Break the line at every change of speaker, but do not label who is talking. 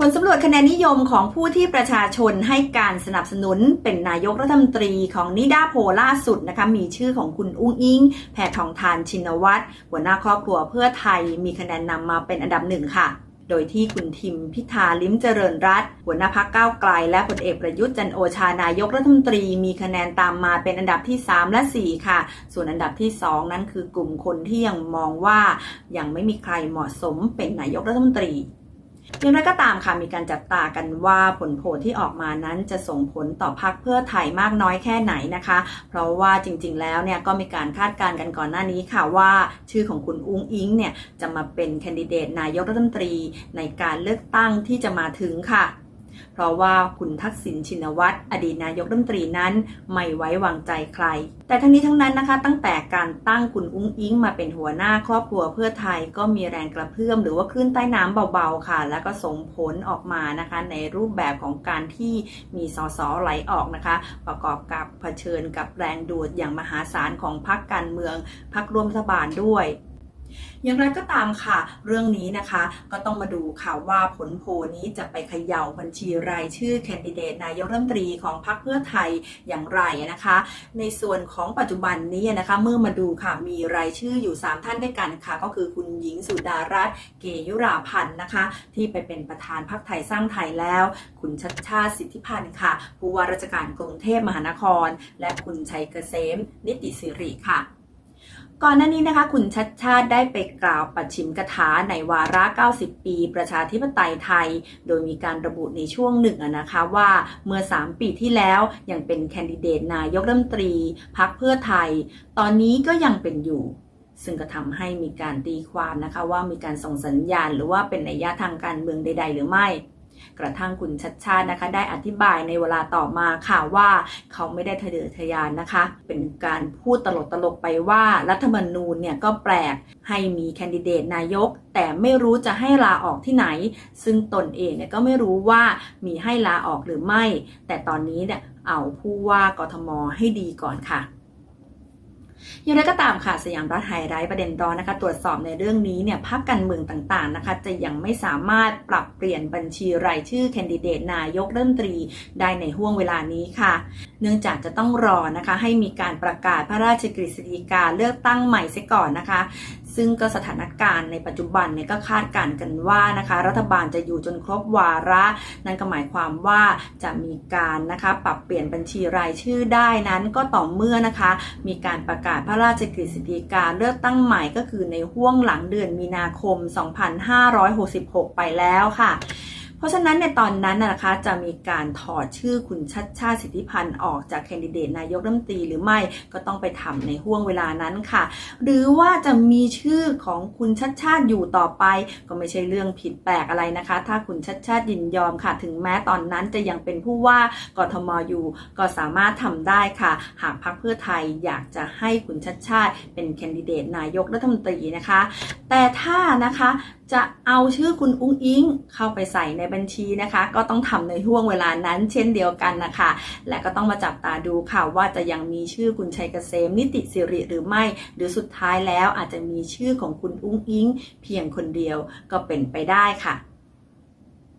ผลสำรวจคะแนนนิยมของผู้ที่ประชาชนให้การสนับสนุนเป็นนายกรัฐมนตรีของนิดาโพล่าสุดนะคะมีชื่อของคุณอุ้งอิง แพทองทานชินวัตรหัวหน้าครอบครัวเพื่อไทยมีคะแนนนำมาเป็นอันดับหนึ่งค่ะ โดยที่คุณทิมพิธาลิ้มเจริญรัตหัวหน้าพักก้าวไกล และผลเอกประยุทธ์จันโอชานายกรัฐมนตรี มีคะแนนตามมาเป็นอันดับที่ 3 และ 4 ค่ะ ส่วนอันดับที่ 2 นั้นคือกลุ่มคนที่ยังมองว่ายังไม่มีใครเหมาะสมเป็นนายกรัฐมนตรี อย่างไรก็ตามค่ะมีการจับตากันว่าผลโพลที่ออกมานั้นจะส่งผลต่อพรรคเพื่อไทยมากน้อยแค่ไหนนะคะ เพราะว่าจริงๆ แล้วเนี่ยก็มีการคาดการณ์กันก่อนหน้านี้ค่ะว่า ชื่อของคุณอุ้งอิงเนี่ยจะมาเป็นแคนดิเดตนายกรัฐมนตรีในการเลือกตั้งที่จะมาถึงค่ะ เพราะว่าคุณทักษิณชินวัตรอดีตนายกรัฐมนตรีนั้นไม่ไว้วางใจใคร แต่ทั้งนี้ทั้งนั้นนะคะ ตั้งแต่การตั้งคุณอุ้งอิงมาเป็นหัวหน้าครอบครัวเพื่อไทยก็มีแรงกระเพื่อมหรือว่าคลื่นใต้น้ำเบาๆค่ะ แล้วก็ส่งผลออกมานะคะ ในรูปแบบของการที่มีสสไหลออกนะคะ ประกอบกับเผชิญกับแรงดูดอย่างมหาศาลของพรรคการเมืองพรรคร่วมรัฐบาลด้วย อย่างไรก็ตามค่ะ เรื่องนี้นะคะก็ต้องมาดูค่ะว่าผลโพลนี้จะไปเขย่าบัญชีรายชื่อแคนดิเดตนายกรัฐมนตรีของพรรคเพื่อไทยอย่างไรนะคะ ในส่วนของปัจจุบันนี้นะคะ เมื่อมาดูค่ะมีรายชื่ออยู่ 3 ท่านด้วยกันค่ะ ก็คือคุณหญิงสุดารัตน์เกยุราพันธ์นะคะ ที่ไปเป็นประธานพรรคไทยสร้างไทยแล้ว คุณชัดชาติสิทธิพันธ์ค่ะผู้ว่าราชการกรุงเทพมหานคร และคุณชัยเกษมนิติสิริค่ะ ก่อนหน้านี้นะคะ คุณชัดชาติได้ไปกล่าวปัดชิมกถาในวาระ 90 ปี ประชาธิปไตยไทย โดยมีการระบุในช่วงหนึ่งนะคะว่าเมื่อ 3 ปีที่แล้วยังเป็นแคนดิเดตนายกรัฐมนตรีพักเพื่อไทย ตอนนี้ก็ยังเป็นอยู่ ซึ่งก็ทำให้มีการตีความนะคะว่ามีการส่งสัญญาณ หรือว่าเป็นนัยยะทางการเมืองใด ๆ หรือไม่ กระทั่งคุณชัดชาตินะคะ ได้อธิบายในเวลาต่อมาค่ะว่าเขาไม่ได้ทะเยอทะยานนะคะ เป็นการพูดตลกๆไปว่ารัฐธรรมนูญเนี่ยก็แปลกให้มีแคนดิเดตนายก แต่ไม่รู้จะให้ลาออกที่ไหน ซึ่งตนเองเนี่ยก็ไม่รู้ว่ามีให้ลาออกหรือไม่ แต่ตอนนี้เนี่ยเอาผู้ว่ากทมให้ดีก่อนค่ะ อย่างไรก็ตามค่ะสยามรัฐไฮไลท์ประเด็นร้อนนะคะ ตรวจสอบในเรื่องนี้เนี่ยพรรคการเมืองต่างๆนะคะ จะยังไม่สามารถปรับเปลี่ยนบัญชีรายชื่อแคนดิเดตนายกรัฐมนตรีได้ในห่วงเวลานี้ค่ะ เนื่องจากจะต้องรอนะคะ ให้มีการประกาศพระราชกฤษฎีกาเลือกตั้งใหม่เสียก่อนนะคะ ซึ่งก็สถานการณ์ในปัจจุบันเนี่ยก็คาดการณ์กันว่านะคะ รัฐบาลจะอยู่จนครบวาระ นั่นก็หมายความว่าจะมีการนะคะปรับเปลี่ยนบัญชีรายชื่อได้นั้นก็ต่อเมื่อนะคะ มีการประกาศพระราชกฤษฎีกาเลือกตั้งใหม่ก็คือในห่วงหลังเดือนมีนาคม 2566 ไปแล้วค่ะ เพราะฉะนั้นในตอนนั้นนะคะจะมีการถอดชื่อคุณชัดชาติสิทธิพันธ์ออกจากแคนดิเดตนายกรัฐมนตรีหรือไม่ก็ต้องไปทำในห่วงเวลานั้นค่ะ หรือว่าจะมีชื่อของคุณชัดชาติอยู่ต่อไป ก็ไม่ใช่เรื่องผิดแปลกอะไรนะคะ ถ้าคุณชัดชาติยินยอมค่ะ ถึงแม้ตอนนั้นจะยังเป็นผู้ว่ากทมอยู่ ก็สามารถทำได้ค่ะ หากพรรคเพื่อไทยอยากจะให้คุณชัดชาติเป็นแคนดิเดตนายกรัฐมนตรีนะคะ แต่ถ้านะคะ จะเอาชื่อคุณอุ้งอิงเข้าไปใส่ในบัญชีนะคะ ก็ต้องทำในห่วงเวลานั้นเช่นเดียวกันนะคะ และก็ต้องมาจับตาดูค่ะว่าจะยังมีชื่อคุณชัยเกษมนิติสิริหรือไม่ หรือสุดท้ายแล้วอาจจะมีชื่อของคุณอุ้งอิง เพียงคนเดียวก็เป็นไปได้ค่ะ